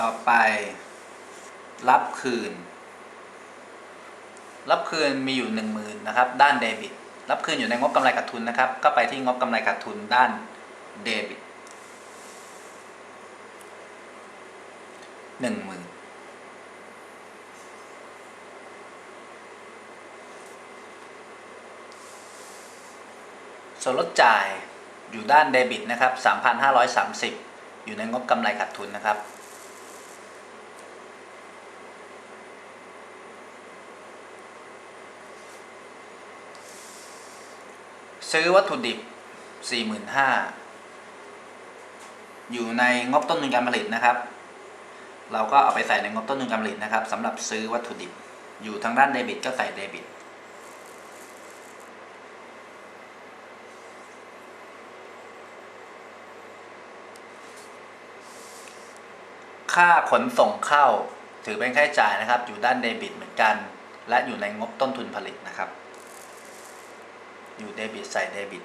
ต่อไป รับคืน รับคืนมีอยู่หนึ่งหมื่นนะครับ ด้านเดบิต รับคืนอยู่ในงบกำไรขาดทุนนะครับ ก็ไปที่งบกำไรขาดทุนด้านเดบิตหนึ่งหมื่นส่วนลดจ่ายอยู่ด้านเดบิตนะครับ 3,530 อยู่ในงบกำไรขาดทุนนะครับ ซื้อวัตถุดิบ 45,000 อยู่ในงบต้นทุนการผลิตนะครับ เราก็เอาไปใส่ในงบต้นทุนการผลิตนะครับสำหรับซื้อวัตถุดิบ อยู่ทางด้านเดบิตก็ใส่เดบิต ค่าขนส่งเข้าถือเป็นค่าใช้จ่ายนะครับ อยู่ด้านเดบิตเหมือนกัน และอยู่ในงบต้นทุนผลิตนะครับ อยู่เดบิตใส่เดบิต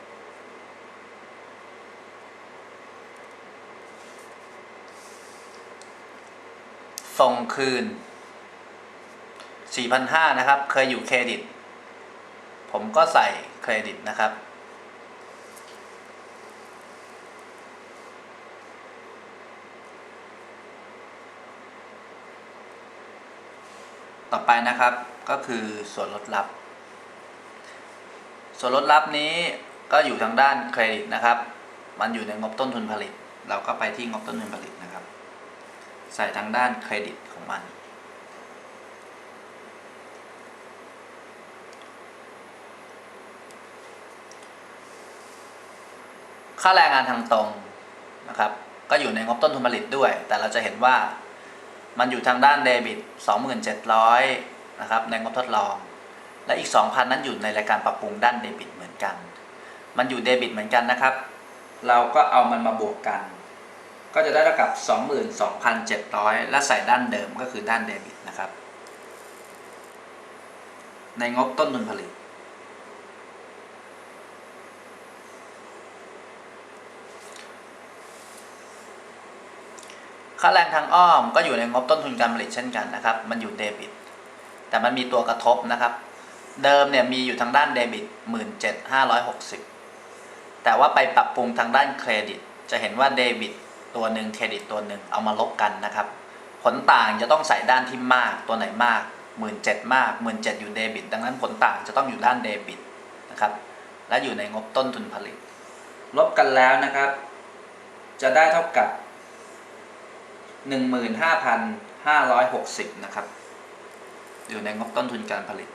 ส่งคืน 4,500 นะครับ เคยอยู่เครดิต ผมก็ใส่เครดิตนะครับต่อไปนะครับก็คือส่วนลดลับ ส่วนลดลับนี้ก็อยู่ทางด้านเครดิตนะครับ มันอยู่ในงบต้นทุนผลิต เราก็ไปที่งบต้นทุนผลิตนะครับ ใส่ทางด้านเครดิตของมัน ค่าแรงงานทางตรงนะครับ ก็อยู่ในงบต้นทุนผลิตด้วย แต่เราจะเห็นว่ามันอยู่ทางด้านเดบิต 27,000นะครับ ในงบทดลอง และอีก 2,000 นั้นอยู่ในรายการปรับปรุงด้านเดบิตเหมือนกัน มันอยู่เดบิตเหมือนกันนะครับ เราก็เอามันมาบวกกัน ก็จะได้เท่ากับ 22,700 และใส่ด้านเดิมก็คือด้านเดบิตนะครับ ในงบต้นทุนผลิต ค่าแรงทางอ้อมก็อยู่ในงบต้นทุนการผลิตเช่นกันนะครับ มันอยู่เดบิต แต่มันมีตัวกระทบนะครับ เดิมเนี่ยมีอยู่ทางด้านเดบิต 17,560 แต่ว่าไปปรับปรุงทางด้านเครดิต จะเห็นว่าเดบิตตัวหนึ่งเครดิตตัวหนึ่งเอามาลบกันนะครับ ผลต่างจะต้องใส่ด้านที่มากตัวไหนมาก 17,000 มาก 17,000 อยู่เดบิต ดังนั้นผลต่างจะต้องอยู่ด้านเดบิตนะครับ และอยู่ในงบต้นทุนผลิต ลบกันแล้วนะครับ จะได้เท่ากับ 15,560 นะครับ อยู่ในงบต้นทุนการผลิต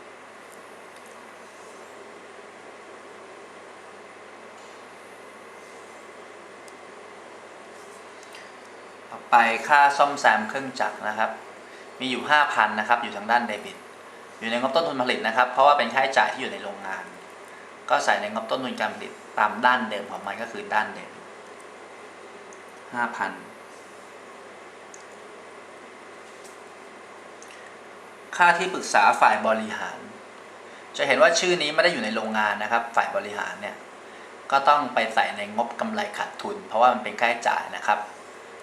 ต่อไปค่าซ่อมแซมเครื่องจักรนะครับ มีอยู่ 5,000นะครับอยู่ทางด้านเดบิต อยู่ในงบต้นทุนผลิตนะครับ เพราะว่าเป็นค่าใช้จ่ายที่อยู่ในโรงงาน ก็ใส่ในงบต้นทุนการผลิตตามด้านเดิมของมันก็คือด้านเดบิต5,000ค่าที่ปรึกษาฝ่ายบริหาร จะเห็นว่าชื่อนี้ไม่ได้อยู่ในโรงงานนะครับ ฝ่ายบริหารเนี่ย ก็ต้องไปใส่ในงบกำไรขาดทุน เพราะว่ามันเป็นค่าใช้จ่ายนะครับ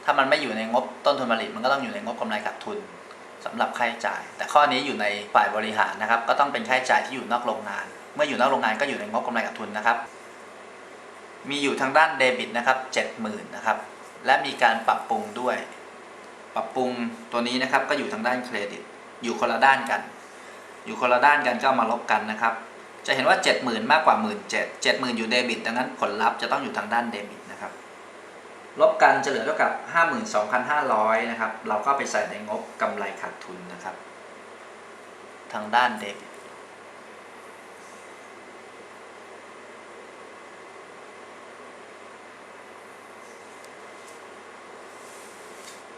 ถ้ามันไม่อยู่ในงบต้นทุนผลิต มันก็ต้องอยู่ในงบกำไรขาดทุนสำหรับค่าใช้จ่าย แต่ข้อนี้อยู่ในฝ่ายบริหารนะครับ ก็ต้องเป็นค่าใช้จ่ายที่อยู่นอกโรงงาน เมื่ออยู่นอกโรงงานก็อยู่ในงบกำไรขาดทุนนะครับ มีอยู่ทางด้านเดบิตนะครับ70,000นะครับ และมีการปรับปรุงด้วย ปรับปรุงตัวนี้นะครับก็อยู่ทางด้านเครดิต อยู่คนละด้านกัน อยู่คนละด้านกันก็มาลบกันนะครับ จะเห็นว่า 70,000 มากกว่า 17,000 70,000 อยู่เดบิต ดังนั้นผลลัพธ์จะต้องอยู่ทางด้านเดบิต ลบกันจะเหลือเท่ากับ 52,500 นะครับ เราก็ไปใส่ในงบกำไรขาดทุนนะครับ ทางด้านเด็ก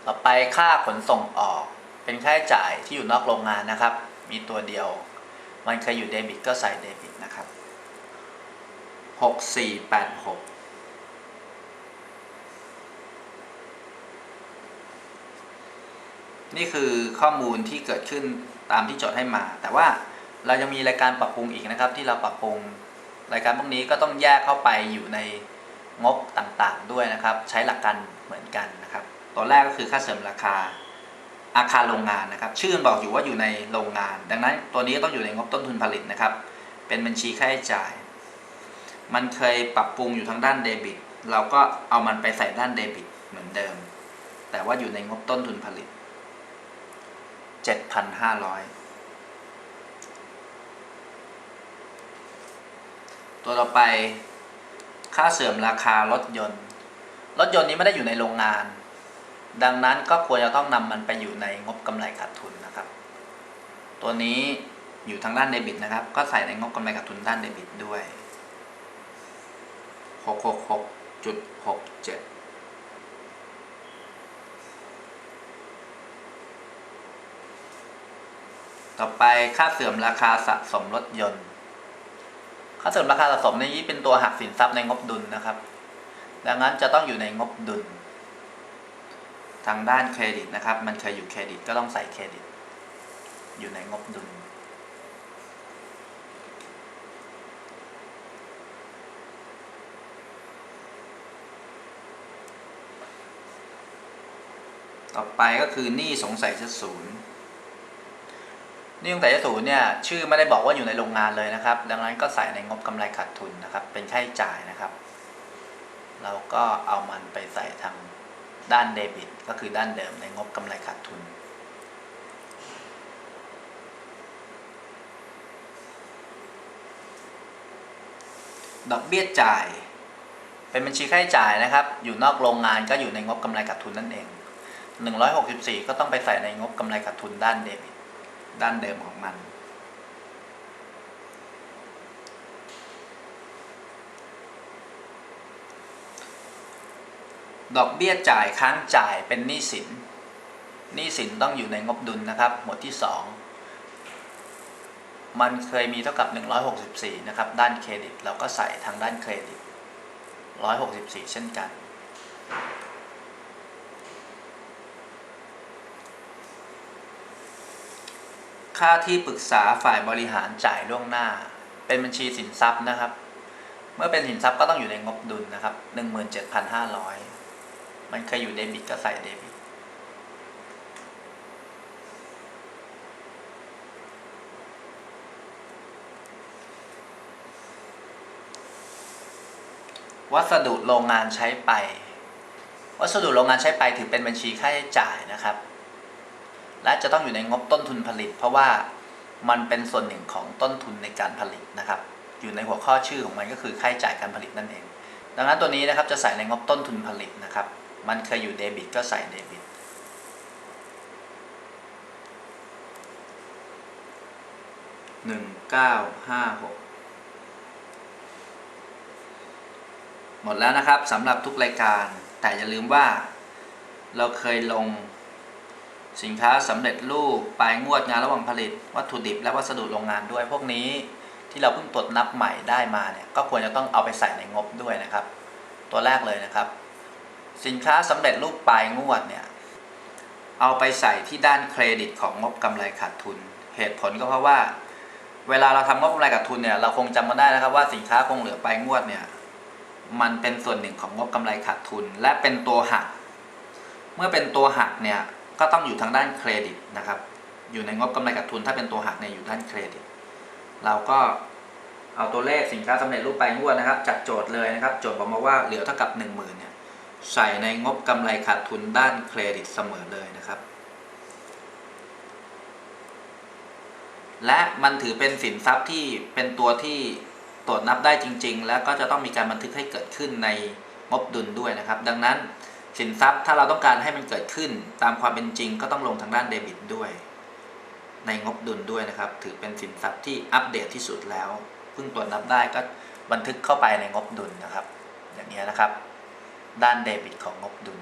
ต่อไปค่าขนส่งออก เป็นค่าใช้จ่ายที่อยู่นอกโรงงานนะครับ มีตัวเดียว มันเคยอยู่เดบิตก็ใส่เดบิตนะครับ 6486 นี่คือข้อมูลที่เกิดขึ้นตามที่จดให้มา แต่ว่าเรายังมีรายการปรับปรุงอีกนะครับ ที่เราปรับปรุงรายการพวกนี้ก็ต้องแยกเข้าไปอยู่ในงบต่างๆด้วยนะครับ ใช้หลักการเหมือนกันนะครับ ตัวแรกก็คือค่าเสริมราคาอาคารโรงงานนะครับ ชื่อมันบอกอยู่ว่าอยู่ในโรงงาน ดังนั้นตัวนี้ก็ต้องอยู่ในงบต้นทุนผลิตนะครับ เป็นบัญชีค่าใช้จ่าย มันเคยปรับปรุงอยู่ทางด้านเดบิต เราก็เอามันไปใส่ด้านเดบิตเหมือนเดิม แต่ว่าอยู่ในงบต้นทุนผลิต 7,500ตัวต่อไปค่าเสื่อมราคารถยนต์ รถยนต์นี้ไม่ได้อยู่ในโรงงาน ดังนั้นก็ควรจะต้องนำมันไปอยู่ในงบกำไรขาดทุนนะครับ ตัวนี้อยู่ทางด้านเดบิตนะครับ ก็ใส่ในงบกำไรขาดทุนด้านเดบิตด้วย666.67 ต่อไปค่าเสื่อมราคาสะสมรถยนต์ ค่าเสื่อมราคาสะสมในนี้เป็นตัวหักสินทรัพย์ในงบดุลนะครับ ดังนั้นจะต้องอยู่ในงบดุล ทางด้านเครดิตนะครับ มันเคยอยู่เครดิตก็ต้องใส่เครดิต อยู่ในงบดุล ต่อไปก็คือหนี้สงสัยจะศูนย์ นี่สงสัยจะศูนย์เนี่ยชื่อไม่ได้บอกว่าอยู่ในโรงงานเลยนะครับ ดังนั้นก็ใส่ในงบกำไรขาดทุนนะครับ เป็นค่าใช้จ่ายนะครับ เราก็เอามันไปใส่ทางด้านเดบิต ก็คือด้านเดิมในงบกำไรขาดทุน ดอกเบี้ยจ่าย เป็นบัญชีค่าใช้จ่ายนะครับ อยู่นอกโรงงานก็อยู่ในงบกำไรขาดทุนนั่นเอง 164 ก็ต้องไปใส่ในงบกำไรขาดทุนด้านเดบิต ด้านเดิมของมัน ดอกเบี้ยจ่ายค้างจ่ายเป็นหนี้สินหนี้สินต้องอยู่ในงบดุลนะครับ หมวดที่ 2 มันเคยมีเท่ากับ 164 นะครับ ด้านเครดิต เราก็ใส่ทางด้านเครดิต 164 เช่นกัน ค่าที่ปรึกษาฝ่ายบริหารจ่ายล่วงหน้า เป็นบัญชีสินทรัพย์นะครับ เมื่อเป็นสินทรัพย์ก็ต้องอยู่ในงบดุลนะครับ 17,500 มันเคยอยู่เดบิตก็ใส่เดบิต วัสดุโรงงานใช้ไป วัสดุโรงงานใช้ไปถือเป็นบัญชีค่าใช้จ่ายนะครับ และจะต้องอยู่ในงบต้นทุนผลิต เพราะว่ามันเป็นส่วนหนึ่งของต้นทุนในการผลิตนะครับ อยู่ในหัวข้อชื่อของมันก็คือค่าใช้จ่ายการผลิตนั่นเอง ดังนั้นตัวนี้นะครับจะใส่ในงบต้นทุนผลิตนะครับ มันเคยอยู่เดบิตก็ใส่เดบิตหนึ่งเก้าห้าหกหมดแล้วนะครับสำหรับทุกรายการ แต่อย่าลืมว่าเราเคยลง สินค้าสำเร็จรูปปลายงวดงานระหว่างผลิต วัตถุดิบและวัสดุโรงงานด้วย พวกนี้ที่เราเพิ่งตรวจนับใหม่ได้มาเนี่ยก็ควรจะต้องเอาไปใส่ในงบด้วยนะครับ ตัวแรกเลยนะครับ สินค้าสำเร็จรูปปลายงวดเนี่ยเอาไปใส่ที่ด้านเครดิตของงบกำไรขาดทุน เหตุผลก็เพราะว่า เวลาเราทำงบกำไรขาดทุนเนี่ยเราคงจำกันได้นะครับว่าสินค้าคงเหลือปลายงวดเนี่ยมันเป็นส่วนหนึ่งของงบกำไรขาดทุน และเป็นตัวหัก เมื่อเป็นตัวหักเนี่ย ก็ต้องอยู่ทางด้านเครดิตนะครับ อยู่ในงบกำไรขาดทุนถ้าเป็นตัวหักเนี่ยอยู่ด้านเครดิต เราก็เอาตัวเลขสินค้าสำเร็จรูปไปงวดนะครับ จัดโจทย์เลยนะครับ โจทย์บอกมาว่าเหลือเท่ากับ 1 0,000เนี่ยใส่ในงบกำไรขาดทุนด้านเครดิตเสมอเลยนะครับ และมันถือเป็นสินทรัพย์ที่เป็นตัวที่ตรวจนับได้จริง ๆ แล้วก็จะต้องมีการบันทึกให้เกิดขึ้นในงบดุลด้วยนะครับ ดังนั้น สินทรัพย์ถ้าเราต้องการให้มันเกิดขึ้น ตามความเป็นจริงก็ต้องลงทางด้านเดบิตด้วย ในงบดุลด้วยนะครับ ถือเป็นสินทรัพย์ที่อัปเดตที่สุดแล้วเพิ่งตรวจนับได้ก็บันทึกเข้าไปในงบดุลนะครับ อย่างนี้นะครับ ด้านเดบิตของงบดุล